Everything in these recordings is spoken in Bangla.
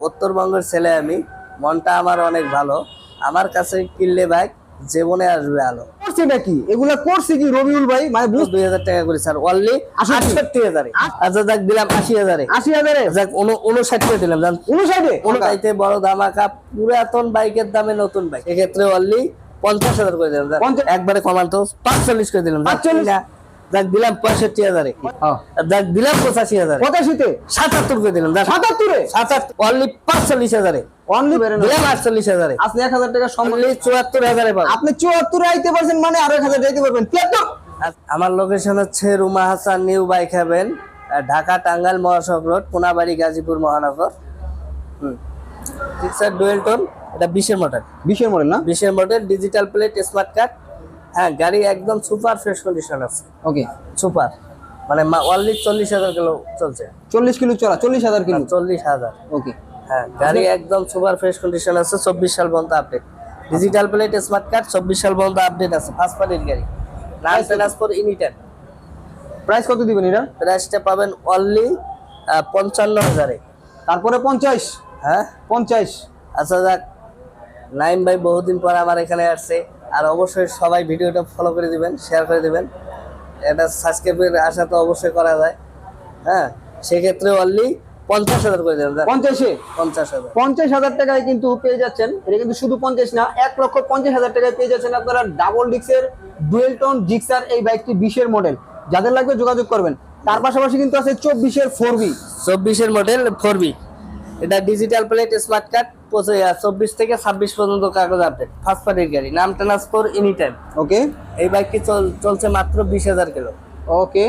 উত্তরবঙ্গের ছেলে আমি। মনটা আমার অনেক ভালো। আমার কাছে কিনলে বাইক জীবনে আসবে আলো। করছে নাকি? এগুলা করছে কি রবিউল ভাই? মানে বুঝ দুই হাজার টাকা করে স্যার অনলি। আটষট্টি হাজারে। আচ্ছা যাক দিলাম আশি হাজারে। আশি হাজারে? যাক উন- উনষাট করে দিলাম জান উনষাটে? চাইতে বড় ধামাকা পুরাতন বাইকের দামে নতুন বাইক। এক্ষেত্রে অনলি পঞ্চাশ হাজার করে দিলাম একবারে কমান তো পাঁচচল্লিশ করে দিলাম পাঁচচল্লিশ? যাক দিলাম পঁয়ষট্টি হাজারে। হ্যাঁ। যাক দিলাম পঁচাশি হাজারে। পঁচাশিতে? সাতাত্তর করে দিলাম সাতাত্তরে? সাতাত্তর অনলি পাঁচচল্লিশ হাজারে। মানে আমার লোকেশন হচ্ছে Ruma Hasan new bike haven Dhaka Tangail মহাসড়ক রোড কোনাবাড়ি গাজীপুর মহানগর। ডুয়েল টোন এটা বিশের মডেল বিশের মডেল না? বিশের model digital plate smart card হ্যাঁ গাড়ি একদম সুপার ফ্রেশ কন্ডিশন আছে। ওকে সুপার মানে অনলি চল্লিশ হাজার কিলো চলছে। চল্লিশ কিলো চলা চল্লিশ হাজার কিলো। চল্লিশ হাজার। ওকে হ্যাঁ গাড়ি একদম সুপার ফ্রেশ কন্ডিশন আছে চব্বিশ সাল পর্যন্ত update digital plate smart card চব্বিশ সাল পর্যন্ত আপডেট আছে ফার্স্ট পার্টির গাড়ি। নাম ট্রান্সফার টাইম প্রাইস কত দিবেন এটা? প্রাইসটা পাবেন অনলি পঞ্চান্ন হাজারে। তারপরে পঞ্চাশ। হ্যাঁ। পঞ্চাশ। আচ্ছা যাক। নাইম ভাই বহুদিন পর আমার এখানে আসছে। আর অবশ্যই সবাই ভিডিওটা ফলো করে দিবেন শেয়ার করে দিবেন। এটা সাবস্ক্রাইবের আশা তো অবশ্যই করা যায়। হ্যাঁ সেক্ষেত্রে অনলি পঞ্চাশ হাজার করে দেবেন। পঞ্চাশে? পঞ্চাশ হাজার। পঞ্চাশ হাজার টাকায় কিন্তু পেয়ে যাচ্ছেন। এটা কিন্তু শুধু পঞ্চাশ না এক লক্ষ পঞ্চাশ হাজার টাকায় পেয়ে যাচ্ছেন আপনারা ডাবল ডিক্সের ডুয়েল টোন জিক্সার এই বাইকটি বিশের মডেল যাদের লাগবে যোগাযোগ করবেন। তার পাশাপাশি কিন্তু আছে চব্বিশের ফোর বি চব্বিশের মডেল ফোর বি এটা ডিজিটাল প্লেট স্মার্ট কার্ড চব্বিশ থেকে ছাব্বিশ পর্যন্ত কাগজ আপডেট ফার্স্ট পার্টির গাড়ি নাম ট্রান্সফার এনি টাইম ওকে এই বাইকটি চল- চলছে মাত্র বিশ হাজার কিলো। ওকে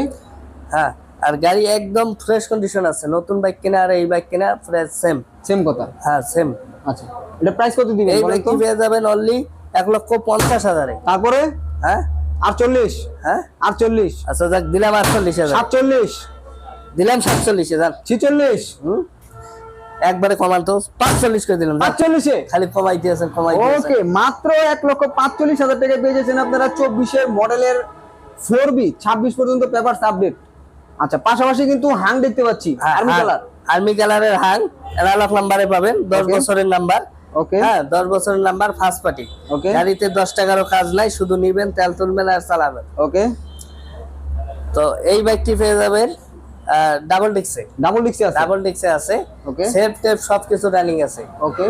হ্যাঁ আর গাড়ি একদম ফ্রেশ কন্ডিশন আছে নতুন বাইক কেনা আর এই বাইক কেনা ফ্রেশ সেম সেম কথা? হ্যাঁ সেম আচ্ছা এটা প্রাইস কত দিবেন এই বাইকটি পেয়ে যাবেন অনলি এক লক্ষ পঞ্চাশ হাজারে। তারপরে? হ্যাঁ। আটচল্লিশ? হ্যাঁ। আটচল্লিশ? আচ্ছা যাক দিলাম আটচল্লিশ হাজার। সাতচল্লিশ? দিলাম সাতচল্লিশ হাজার ছিচল্লিশ? হুম? একবারে কমান তো পাঁচচল্লিশ করে দিলাম যাক, আটচল্লিশে খালি কমাইতে আছেন আছেন ওকে মাত্র এক লক্ষ পাঁচচল্লিশ হাজার টাকা পেয়ে যাচ্ছেন আপনারা চব্বিশের মডেলের ফোর বি ছাব্বিশ পর্যন্ত পেপার আপডেট আচ্ছা পাশাপাশি কিন্তু হাং দেখতে পাচ্ছি আর্মি কালার আর্মি কালারের হাং এনালক নাম্বারে পাবেন দশ বছরের নাম্বার ওকে হ্যাঁ দশ বছরের নাম্বার ফার্স্ট পার্টি Okay. গাড়িতে দশ টাকারও কাজ নাই শুধু নিবেন তেল তুলবেন আর চালাবেন। ওকে তো এই বাইকটি পেয়ে যাবেন ডাবল ডিক্সে ডাবল ডিক্সে আছে? ডাবল ডিক্সে আছে। Okay. সেফ টেপ সবকিছু রানিং আছে। ওকে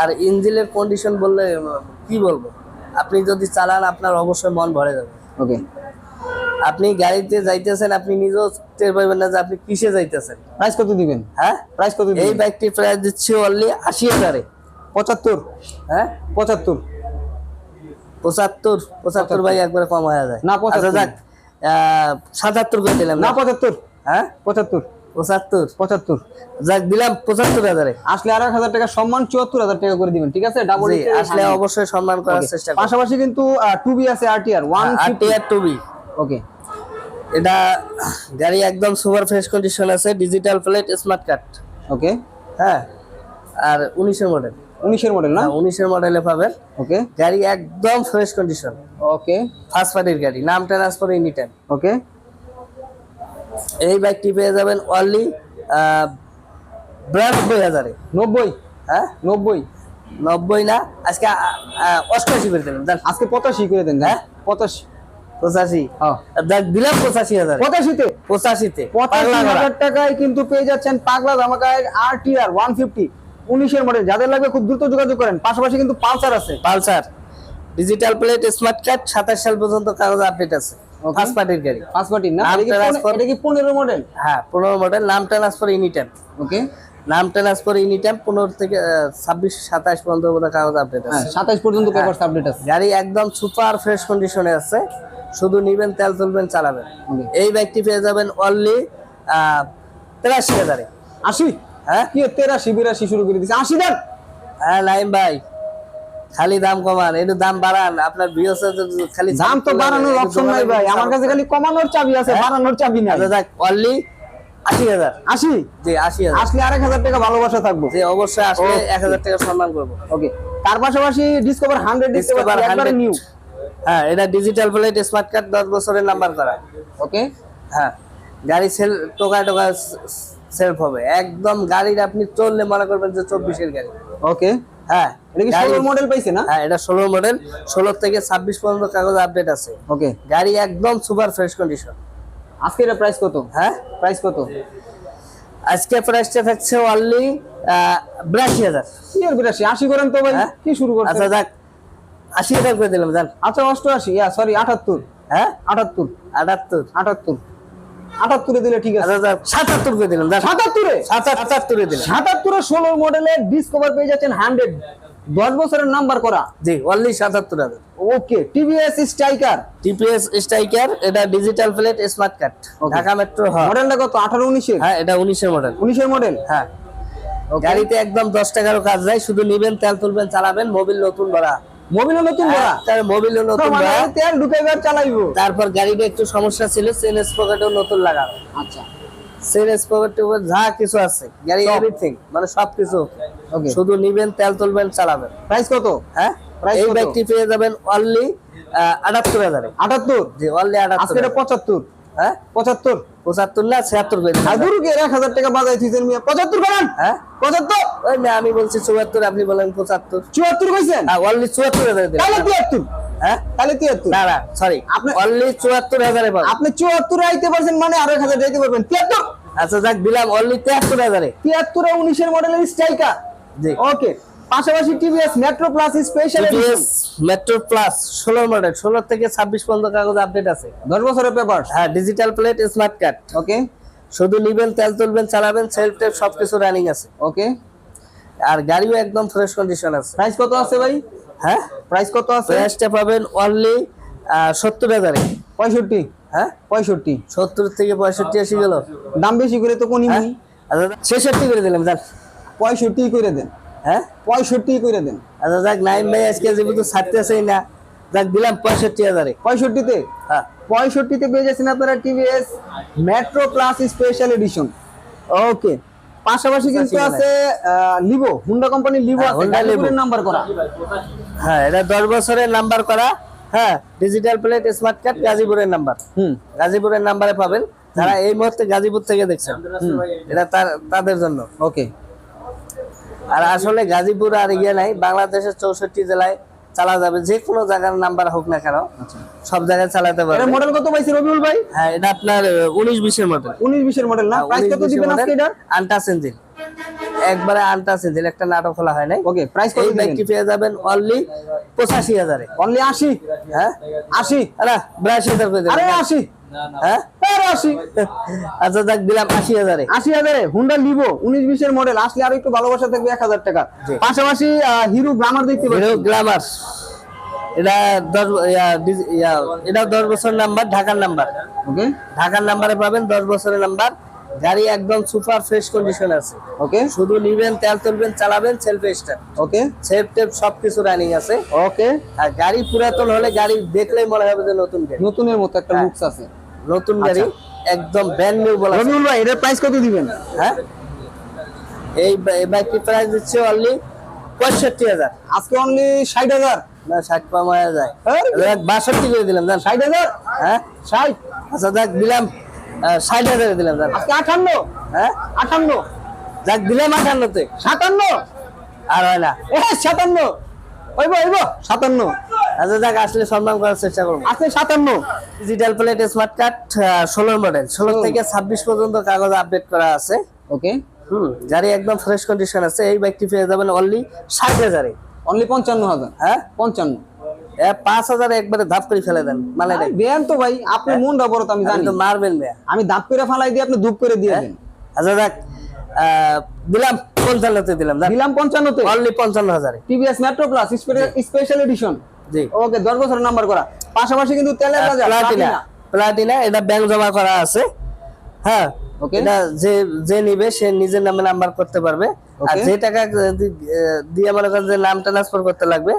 আর ইঞ্জিনের কন্ডিশন বললে কি বলব? আপনি যদি চালান আপনার অবশ্যই মন ভরে যাবে। ওকে আপনি গাড়িতে যাইতেছেন আপনি নিজেও টের পাবেন না যে আপনি কিসে যাইতেছেন। প্রাইস কত দিবেন? হ্যাঁ? প্রাইস কত এই বাইকটি প্রাইস দিচ্ছি অনলি আশি হাজারে। পঁচাত্তর। হ্যাঁ? পঁচাত্তর। পঁচাত্তর। পঁচাত্তর ভাই একবারে কম হয়ে যায়। না, 75 আচ্ছা যাক। সাতাত্তর করে দিলাম। না পঁচাত্তর। হ্যাঁ? পঁচাত্তর। পঁচাত্তর? পঁচাত্তর। যাক দিলাম পঁচাত্তর হাজারে। আসলে আর এক হাজার টাকা সম্মান চুয়াত্তর হাজার টাকা করে দিবেন ঠিক আছে? ডাবল আসলে অবশ্যই সম্মান করার চেষ্টা পাশাপাশি কিন্তু টু বি আছে আরটিআর ওয়ান আর টিয়ার টু বি ওকে এটা গাড়ি একদম সুপার ফ্রেশ কন্ডিশন আছে digital plate smart card okay হ্যাঁ আর উনিশের মডেল উনিশের মডেল না? উনিশের মডেলে পাবেন। ওকে গাড়ি একদম ফ্রেশ কন্ডিশন ওকে ফার্স্ট পার্টির গাড়ি নাম ট্রান্সফার এনি টাইম ওকে এই বাইকটি পেয়ে যাবেন অনলি বিরানব্বই হাজারে। নব্বই? হ্যাঁ? নব্বই? নব্বই না আজকে অষ্টআশি করে দিলাম আজকে পঁচাশি করে দেন হ্যাঁ? পঁচাশি। পঁচাশি? হ্যাঁ। দিলাম পঁচাশি হাজারে। পঁচাশিতে? পঁচাশিতে। পঁচাশি হাজার টাকায় কিন্তু পেয়ে যাচ্ছেন পাগলা ধামাকায় R T R one fifty উনিশের মডেল যাদের লাগবে খুব দ্রুত যোগাযোগ করেন। পাশাপাশি কিন্তু পালসার আছে। Pulsar. Digital plate smart card সাতাশ সাল পর্যন্ত কাগজ আপডেট আছে। ফার্স্ট পার্টির গাড়ি। পাসপোর্টি না? এটা কি পনেরো মডেল হ্যাঁ পনেরো মডেল নাম ট্রান্সফার এনি টাইম ওকে নাম ট্রান্সফার এনি টাইম পনেরো থেকে ছাব্বিশ সাতাশ পর্যন্ত কাগজ আপডেট হ্যাঁ আছে। সাতাইশ পর্যন্ত পেপার আপডেট আছে। গাড়ি একদম সুপার ফ্রেশ কন্ডিশনে আছে। শুধু নিবেন তেল তুলবেন চালাবেন। এই বাইকটি পেয়ে যাবেন অনলি তেরাশি হাজারে। আশি? হ্যাঁ? কি তেরাশি বিরাশি শুরু করে দিচ্ছে আশি দেন! হ্যাঁ নাইম ভাই। খালি দাম কমান একটু দাম বাড়ান আপনার খালি দাম তো বাড়ানোর অপশন নাই ভাই। আমার কাছে খালি কমানোর চাবি আছে হ্যাঁ? বাড়ানোর চাবি নাই। আচ্ছা দেখ অনলি আশি হাজার। আশি? জি আশি হাজার। আসলে আরেক হাজার টাকা ভালোবাসা থাকব। জি অবশ্যই আসলে এক হাজার টাকা সম্মান করব। ওকে তার পাশাপাশি ডিসকভার হান্ড্রেড ডিসকভার Discover একবারে 100 নিউ হ্যাঁ এটা ডিজিটাল প্লেট স্মার্ট কার্ড দশ বছরের নাম্বার করা। ওকে হ্যাঁ গাড়ি সেল টোকা টোকা সেলফ হবে। একদম গাড়ির আপনি চললে মনে করবেন যে চব্বিশের গাড়ি। ওকে হ্যাঁ এটা কি গাড়ি- ষোলোর মডেল পাইছে না? হ্যাঁ এটা ষোলো মডেল ষোলো থেকে ছাব্বিশ পর্যন্ত কাগজ আপডেট আছে। ওকে গাড়ি একদম সুপার ফ্রেশ কন্ডিশন আজকে এটা প্রাইস কত? হ্যাঁ? প্রাইস কত? আজকে প্রাইসটা থাকছে অনলি বিরাশি হাজার। কি এর বিরাশি। আশি করেন তো ভাই হ্যাঁ? কি শুরু করছেন? আচ্ছা যাক। আশি হাজার করে দিলাম জান আচ্ছা ইয়া সরি আটাত্তর। হ্যাঁ? আটাত্তর। আটাত্তর। আটাত্তর। আটাত্তরে দিলে ঠিক আছে। আচ্ছা সাতাত্তর দিলাম জান সাতাত্তরে? সাতাত্তরে দিলাম। সাতাত্তরে ষোলো মডেলের ডিসকভার পেয়ে যাচ্ছেন হান্ড্রেড দশ বছরের নাম্বার করা। জি অনলি সাতাত্তর হাজার। Okay TVS Striker TVS Striker এটা digital plate smart card Dhaka metro হ্যাঁ। মডেলটা কত? আঠারো উনিশের হ্যাঁ এটা উনিশের মডেল উনিশের মডেল হ্যাঁ। গাড়িতে একদম দশ টাকারও কাজ নাই শুধু নিবেন তেল তুলবেন চালাবেন মোবিল নতুন ভরা মোবিল নতুন ভরা তার মোবিল নতুন মানে তেল চালাইবো। তারপর গাড়িটা একটু সমস্যা ছিল চেন স্পকেটও নতুন লাগানো। আচ্ছা। যা কিছু আছে গাড়ি এভরিথিং মানে সবকিছু। ওকে শুধু নিবেন তেল তুলবেন চালাবেন। প্রাইস কত? হ্যাঁ? এই ব্যাগটি পেয়ে যাবেন অনলি আটাত্তর হাজারে। আটাত্তর? জি অনলি আজকে আটাত্তর এটা পঁচাত্তর। হ্যাঁ? পঁচাত্তর? পঁচাত্তর না ছিয়াত্তর করে আর এক হাজার টাকা বাজাই থুইছেন মিয়া? পঁচাত্তর করেন হ্যাঁ? পঁচাত্তর? ওই আমি বলছি চুয়াত্তর আপনি বলেন পঁচাত্তর। চুয়াত্তর কইছেন? হ্যাঁ অনলি চুয়াত্তর হাজারে তাহলে তিয়াত্তর হ্যাঁ? তাহলে তিয়াত্তর। না না সরি আপনি- অনলি চুয়াত্তর হাজারে পাবেন। আপনি চুয়াত্তরে আইতে পারছেন মানে আরও এক হাজার যাইতে পারবেন। তিয়াত্তর? আচ্ছা যাক দিলাম অনলি তেহাত্তর হাজারে। তিয়াত্তরে উনিশের মডেলের স্ট্রাইকার জি। ওকে পাশাপাশি TVS Metro Plus special TVS Metro Plus ষোলো মডেল ষোলো থেকে ছাব্বিশ পর্যন্ত কাগজ আপডেট আছে। দশ বছরের পেপার হ্যাঁ digital plate smart card okay শুধু নিবেন তেল তুলবেন চালাবেন সেলফ টেপ সবকিছু রানিং আছে। ওকে আর গাড়িও একদম ফ্রেশ কন্ডিশন আছে। প্রাইস কত আছে ভাই? হ্যাঁ? প্রাইস কত আছে? প্রাইসটা পাবেন অনলি সত্তর হাজারে। পঁয়ষট্টি? হ্যাঁ? পঁয়ষট্টি। সত্তর থেকে পঁয়ষট্টি আসি গেল দাম বেশি করে তো কোনি হ্যাঁ? আচ্ছা ছেষট্টি করে দিলাম যাক। পঁয়ষট্টি করে দেন। হ্যাঁ? পঁয়ষট্টি করে দেন। আচ্ছা যাক নাইন ভাই আজকে যেহেতু ছাড়তেছেই না। যাক দিলাম পঁয়ষট্টি হাজারে। পঁয়ষট্টিতে? হ্যাঁ। পঁয়ষট্টিতে পেয়ে যাচ্ছেন আপনারা TVS Metro plus special edition okay পাশাপাশি কিন্তু আছে লিভো হুন্ডা কোম্পানির লিভো আছে Levo। নাম্বার করা। হ্যাঁ এটা দশ বছরের নাম্বার করা। হ্যাঁ ডিজিটাল প্লেট স্মার্ট কার্ড গাজীপুরের নাম্বার হুম। গাজীপুরের নাম্বারে পাবেন। যারা এই মুহূর্তে গাজীপুর থেকে দেখছেন এটা তার তাদের জন্য। ওকে আর আসলে গাজীপুর আর ইয়ে নাই বাংলাদেশের চৌষট্টি জেলায় চালা যাবে যে কোনো জায়গার নাম্বার হোক না কেন সব জায়গায় চালাতে পারবে। মডেল কত পাইছে রবিউল ভাই? হ্যাঁ এটা আপনার উনিশ বিশের মডেল উনিশ বিশের মডেল না? প্রাইস কত দিবেন আজকে এটা আনটাস ইঞ্জিন। একবারে আনটাস ইঞ্জিন একটা নাটক খোলা হয় নাই। ওকে প্রাইস কত দিবেন? কি পেয়ে যাবেন অনলি 85000 এ অনলি আশি? হ্যাঁ? আশি? আরে বিরাশি হাজার করে আরে দেবেন আশি? হ্যাঁ? আশি। আচ্ছা যাক দিলাম আশি হাজারে। আশি হাজারে। হুন্ডা লিভো উনিশ বিশের মডেল আসলে আরও একটু ভালোবাসা থাকবে এক হাজার টাকা। পাশাপাশি হিরো গ্লামার দেখতে পাচ্ছি। হিরো গ্ল্যামার এটা দশ ইয়া, ডিজ- ইয়া, এটা দশ বছর নাম্বার ঢাকার নাম্বার ওকে ঢাকার নাম্বারে পাবেন দশ বছরের নাম্বার গাড়ি একদম সুপার ফ্রেশ কন্ডিশন আছে। ওকে শুধু নিবেন তেল তুলবেন চালাবেন self start okay safe tape সবকিছু রানিং আছে। ওকে আর গাড়ি পুরাতন হলে গাড়ি দেখলেই মনে হবে যে নতুন নতুনের মতো একটা হ্যাঁ। লুকস আছে। নতুন গাড়ি একদম ব্র্যান্ড নিউ বলা। রবিউল ভাই এটার প্রাইস কত দিবেন? হ্যাঁ? এই বা- এই বাইকটি প্রাইস দিচ্ছে অনলি পঁয়ষট্টি হাজার। আজকে অনলি ষাট হাজার। না ষাট কম হয়ে যায়। আরে, দেখ, বাষট্টি করে দিলাম জান। ষাট হাজার? হ্যাঁ? ষাট? আচ্ছা দেখ দিলাম আহ, ষাট হাজারে দিলাম জান। আজকে আটান্ন হ্যাঁ? আটান্ন যাক দিলাম আটান্নতে সাতান্ন? আর হয় না। এ সাতান্ন? ওইব ওইব সাতান্ন। আচ্ছা দেখ আসলে সম্মান করার চেষ্টা করব। সাতান্ন। ডিজিটাল প্লেট স্মার্ট কার্ড ষোলোর মডেল ষোলো থেকে ছাব্বিশ পর্যন্ত কাগজ আপডেট করা আছে। ওকে। হুম গাড়ি একদম ফ্রেশ কন্ডিশন আছে। এই বাইকটি পেয়ে যাবেন অনলি ষাট হাজারে। অনলি পঞ্চান্ন হাজার। হ্যাঁ? পঞ্চান্ন। এ পাঁচ হাজারে একবারে ধাপ করে ফেলে দেন মানে তো ভাই আপনি মনটা বড় তো আমি জানি। তো মারবেন মেয়া আমি দাপ করে ফালাই দিয়ে আপনি ধূপ করে দিয়ে দেন। আচ্ছা দিলাম পঞ্চান্নতে দিলাম দিলাম পঞ্চান্নতে। অনলি পঞ্চান্ন হাজারে। TVS Metro Plus special edition okay দশ বছরের নাম্বার করা। পাশাপাশি কিন্তু তেলের বাজার প্লাটিনা প্লাটিনা এটা ব্যাংক জমা করা আছে। হ্যাঁ Okay. এটা যে যে নিবে সে নিজের নামে নাম্বার করতে পারবে। আর যে টাকা দিয়ে মনে করেন যে নাম ট্রান্সফার করতে লাগবে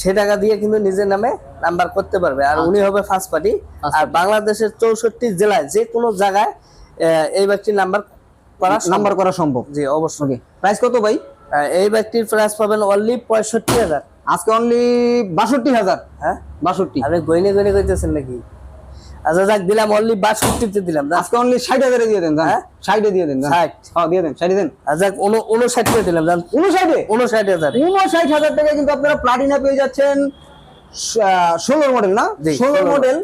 সে টাকা দিয়ে কিন্তু নিজের নামে নাম্বার করতে পারবে। আর উনি হবে ফার্স্ট পার্টি আর বাংলাদেশের চৌষট্টি জেলায় যে কোনো জায়গায় এই ব্যক্তির নাম্বার করা সম্ভব। নাম্বার করা সম্ভব। জি অবশ্যই। প্রাইস কত ভাই? এই ব্যক্তির প্রাইস পাবেন অনলি পঁয়ষট্টি হাজার। আজকে অনলি বাষট্টি হাজার। হ্যাঁ? বাষট্টি। আপনি গইনে গইনে কইতেছেন নাকি? আচ্ছা যাক দিলাম অনলি বাষট্টিতে দিলাম আজকে অনলি ষাট হাজারে দিয়ে দেন হ্যাঁ? ষাটে দিয়ে দেন। 60 হ্যাঁ দিয়ে দেন ষাটে দেন। আর উন- উনষাট করে দিলাম জান। উনষাটে? উনষাট হাজার। উনষাট হাজার টাকা কিন্তু আপনারা প্লাটিনা পেয়ে যাচ্ছেন ষোলোর মডেল না? জি, ষোলোর মডেল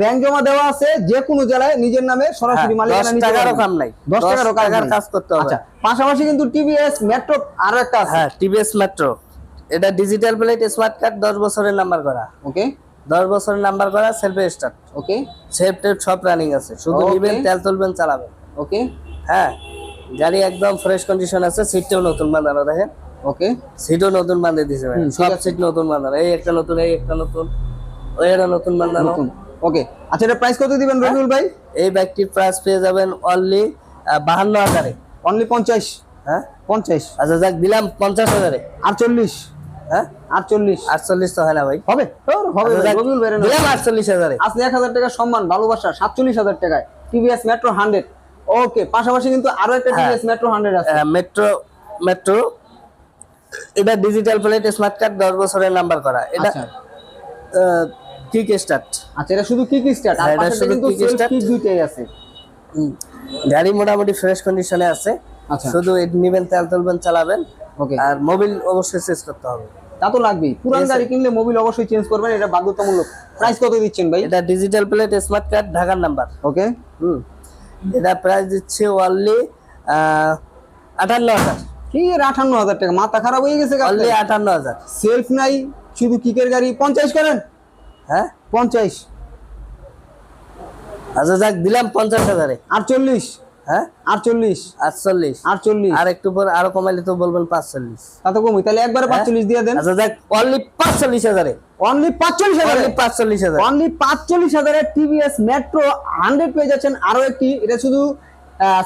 ব্যাংক জমা দেওয়া আছে যে কোনো জেলায় নিজের নামে সরাসরি হ্যাঁ, মালিকানা নিতে টাকারও কাম নাই। দশ দশ টাকারও কাজ টাকার কাজ করতে হবে। আচ্ছা পাশাপাশি কিন্তু টিভিএস মেট্রো আরও একটা আছে। হ্যাঁ টিভিএস মেট্রো এটা ডিজিটাল প্লেট স্মার্ট কার্ড দশ বছরের নাম্বার করা ওকে দশ বছরের নাম্বার করা self start okay safe tape সব রানিং আছে শুধু নিবেন তেল তুলবেন চালাবেন ওকে হ্যাঁ গাড়ি একদম ফ্রেশ কন্ডিশন আছে সিটটাও নতুন বাঁধানো দেখেন? ওকে সিটও নতুন বাঁধে দিছে ভাই। সব সিট নতুন বাঁধানো এই একটা নতুন এই একটা নতুন ওই একটা নতুন বাঁধানো। নতুন ওকে আচ্ছা এটা প্রাইস কত দিবেন রবিউল ভাই? এই বাইকটির প্রাইস পেয়ে যাবেন অনলি বাহান্ন হাজারে। অনলি পঞ্চাশ? হ্যাঁ? পঞ্চাশ। আচ্ছা যাক দিলাম পঞ্চাশ হাজারে। আটচল্লিশ। হ্যাঁ? আটচল্লিশ। আটচল্লিশ তো হয় না ভাই। হবে? হবে আচ্ছা, ভাই, যাক, রবিউল ভাই আটচল্লিশ হাজারে। আসলে এক হাজার টাকা সম্মান ভালোবাসা সাতচল্লিশ হাজার টাকায়। টিভিএস মেট্রো হান্ড্রেড ওকে পাশাপাশি কিন্তু আরও একটা। টিভিএস মেট্রো হান্ড্রেড আছে। মেট্রো মেট্রো এটা ডিজিটাল প্লেট স্মার্ট কার্ড দশ বছরের নাম্বার করা। এটা আচ্ছা। কিক স্টার্ট আচ্ছা এটা শুধু কিক স্টার্ট আর হ্যাঁ, এটা শুধু দুইটাই আছে। গাড়ি মোটামুটি ফ্রেশ কন্ডিশনে আছে। আচ্ছা। শুধু নিবেন তেল তুলবেন চালাবেন। আর মোবিল অবশ্যই চেঞ্জ করতে হবে। তা তো লাগবেই। পুরান গাড়ি কিনলে মোবিল অবশ্যই চেঞ্জ করবেন এটা বাধ্যতামূলক। প্রাইস কত দিচ্ছেন ভাই? এটা ডিজিটাল প্লেট স্মার্ট কার্ড ঢাকার নাম্বার ওকে হুম। এটা প্রাইস দিচ্ছে অনলি আটান্ন হাজার। কি আটান্ন হাজার টাকা? মাথা খারাপ হয়ে গেছে অনলি আটান্ন হাজার। সেলফ নাই শুধু কিকের গাড়ি। পঞ্চাশ করেন? হ্যাঁ? পঞ্চাশ। আচ্ছা যাক দিলাম পঞ্চাশ হাজারে। আটচল্লিশ। হ্যাঁ? আটচল্লিশ। আটচল্লিশ। আটচল্লিশ। আর একটু পর আরও কমাইলে তো বলবেন পাঁচচল্লিশ। তা তো তাহলে একবারে পাঁচচল্লিশ দিয়ে দেন। আচ্ছা দেখ অনলি পাঁচচল্লিশ হাজারে। অনলি পাঁচচল্লিশ হাজার? পাঁচচল্লিশ হাজার। অনলি পাঁচচল্লিশ হাজারের টিভিএস মেট্রো হান্ড্রেড পেয়ে যাচ্ছেন। আরও একটি এটা শুধু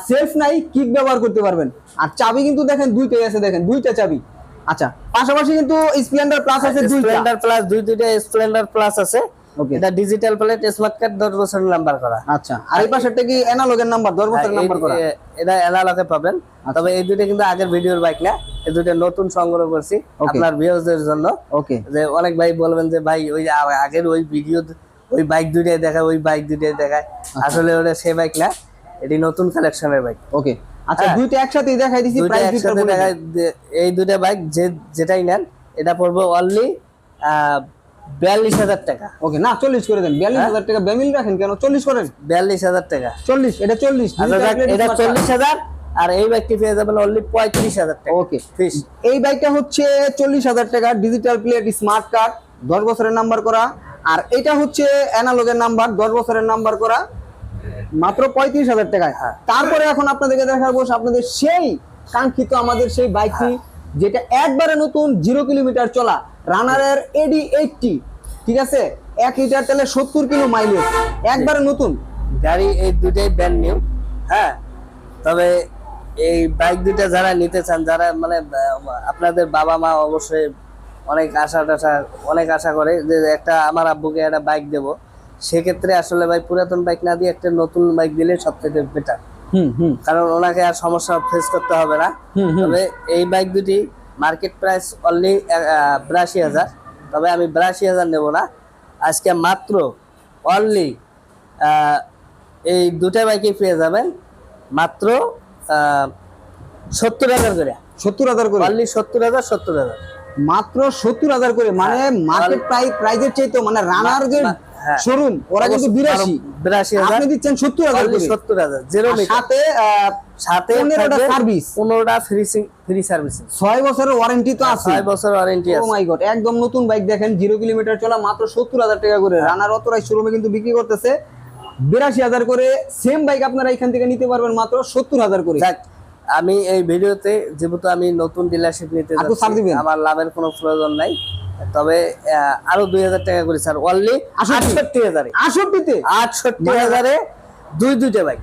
সেলফ নাই কিক ব্যবহার করতে পারবেন। আর চাবি কিন্তু দেখেন দুইটাই আছে দেখেন দুইটা চাবি। আচ্ছা পাশাপাশি কিন্তু স্প্লেন্ডার প্লাস আছে স্প্লেন্ডার প্লাস দুই দুইটা স্প্লেন্ডার প্লাস আছে. এটা ডিজিটাল প্লেট স্মার্ট কার্ড দশ বছরের নাম্বার করা। আচ্ছা। আর এই পাশেরটা কি অ্যানালগের নাম্বার দশ বছরের হ্যাঁ, নাম্বার করা? এটা এনালকে পাবেন তবে এই দুইটা কিন্তু আগের ভিডিওর বাইক না। এই দুইটা নতুন সংগ্রহ করছি আপনার ভিউজদের জন্য। ওকে যে অনেক ভাই বলবেন যে ভাই ওই আগের ওই ভিডিও ওই বাইক দুইটাই দেখায় ওই বাইক দুইটাই দেখায়। আচ্ছা। আসলে ওটা সে বাইক না এটি নতুন কালেকশনের বাইক ওকে আচ্ছা হ্যাঁ। দুইটা একসাথেই দেখাই দিছি প্রাইস একসাথে দেখায় এই দুইটা বাইক যে যেটাই নেন এটা পড়বে অনলি বিয়াল্লিশ হাজার টাকা। ওকে না চল্লিশ করে দেন। বিয়াল্লিশ হ্যাঁ। হাজার টাকা বেমিল রাখেন কেন? চল্লিশ করেন। বিয়াল্লিশ হাজার টাকা। চল্লিশ এটা চল্লিশ আচ্ছা এটা চল্লিশ হাজার আর এই বাইকটি পেয়ে যাবেন অনলি পঁয়ত্রিশ হাজার টাকা। ওকে। এই বাইকটা হচ্ছে চল্লিশ হাজার টাকা ডিজিটাল প্লেট স্মার্ট কার্ড দশ বছরের নাম্বার করা। আর এটা হচ্ছে অ্যানালগের নাম্বার দশ বছরের নাম্বার করা। মাত্র পঁয়ত্রিশ হাজার টাকায়। হ্যাঁ। তারপরে এখন আপনাদেরকে দেখাবো আপনাদের সেই কাঙ্ক্ষিত আমাদের সেই বাইকটি যেটা একবারে নতুন জিরো কিলোমিটার চলা রানারের এডি এইটটি ঠিক আছে? এক লিটার তেলে সত্তর কিলো মাইলেজ একবারে নতুন। গাড়ি এই দুটাই ব্র্যান্ড নিউ হ্যাঁ। তবে এই বাইক দুটা যারা নিতে চান যারা মানে আপনাদের বাবা মা অবশ্যই অনেক আশা টাশা অনেক আশা করে যে একটা আমার আব্বুকে একটা বাইক দেবো। সেক্ষেত্রে আসলে ভাই পুরাতন বাইক না দিয়ে একটা নতুন বাইক দিলে সব থেকে বেটার কারণ ওনাকে আর সমস্যা ফেস করতে হবে না। তবে এই বাইক দুটি মার্কেট প্রাইস অনলি বিরাশি হাজার। তবে আমি বিরাশি হাজার নেব না। আজকে মাত্র অনলি এই দুটা বাইকে পেয়ে যাবেন। মাত্র সত্তর হাজার করে। সত্তর হাজার করে? অনলি সত্তর হাজার সত্তর হাজার। মাত্র সত্তর হাজার করে? মানে মার্কেট প্রাইস প্রাইজের চাইতে মানে রানার যে। শোরুম ওরা কিন্তু বিরাশি। বিরাশি আপনি দিচ্ছেন সত্তর হাজার করে। সত্তর হাজার জিরো সাথে সাথে পনেরোটা সার্ভিস পনেরোটা ফ্রি ফ্রি সার্ভিসিং ছয় বছরের ওয়ারেন্টি তো আছে। ছয় বছর ওয়ারেন্টি আছে। মাই গড একদম নতুন বাইক দেখেন জিরো কিলোমিটার চলা মাত্র সত্তর হাজার টাকা করে। রানার অতরাই শোরুমে কিন্তু বিক্রি করতেছে। বিরাশি হাজার করে সেম বাইক আপনারা এখান থেকে নিতে পারবেন মাত্র সত্তর হাজার করে। আমি এই ভিডিওতে যেহেতু আমি নতুন ডিলারশিপ নিতে? আমার লাভের কোনো প্রয়োজন নাই। তবে আরও দুই হাজার টাকা করে স্যার অনলি আটষট্টি? হাজারে। আটষট্টিতে আটষট্টি মানে- হাজারে দুই দুইটা বাইক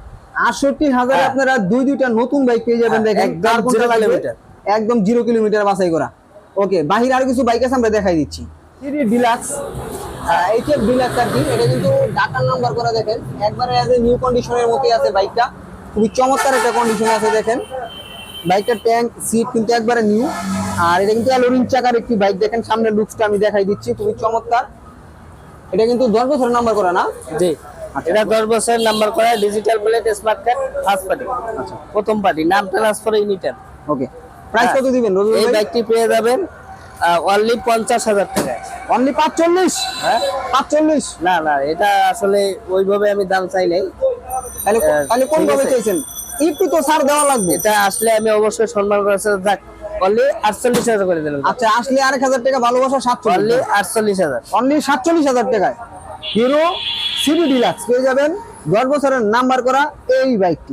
আটষট্টি হাজারে হ্যাঁ। আপনারা দুই দুইটা নতুন বাইক পেয়ে যাবেন হ্যাঁ, একদম লাগবে? kilometer। একদম জিরো কিলোমিটার বাছাই করা। ওকে বাহিরে আর কিছু বাইক আছে আমরা দেখাই দিচ্ছি। ডিলাক্স এইচএফ ডিলাক্স আর কি এটা কিন্তু ঢাকার নাম্বার করা দেখেন। একবারে অ্যাজ এ নিউ কন্ডিশনের মতোই আছে বাইকটা খুবই চমৎকার একটা কন্ডিশনে আছে দেখেন। বাইকটার ট্যাঙ্ক সিট কিন্তু একবারে নিউ আর এটা কিন্তু অ্যালোরিং চাকার একটি বাইক দেখেন সামনের লুকসটা আমি দেখাই দিচ্ছি খুবই চমৎকার। এটা কিন্তু দশ বছরের নাম্বার করা না? জি। এটা দশ বছরের নাম্বার করা digital plate smart card first party আচ্ছা। প্রথম পার্টি নাম ট্রান্সফার ইউনিটের ওকে প্রাইস। কত দিবেন এই বাইকটি পেয়ে যাবেন অনলি পঞ্চাশ হাজার টাকায়। অনলি পাঁচচল্লিশ? হ্যাঁ। পাঁচচল্লিশ? না না এটা আসলে ওইভাবে আমি দাম চাই নাই। তাহলে আহ, তাহলে কোন ঠিক ভাবে চাইছেন? একটু তো ছাড় দেওয়া লাগবে। এটা আসলে আমি অবশ্যই সম্মান করার সাথে অনলি আটচল্লিশ হাজার করে দিলাম। আচ্ছা আসলে আরেক হাজার টাকা ভালোবাসা অনলি সাতচল্লিশ আটচল্লিশ হাজার। অনলি সাতচল্লিশ হাজার টাকায়। হিরো সিবি ডিলাক্স পেয়ে যাবেন। দশ বছরের নাম্বার করা এই বাইকটি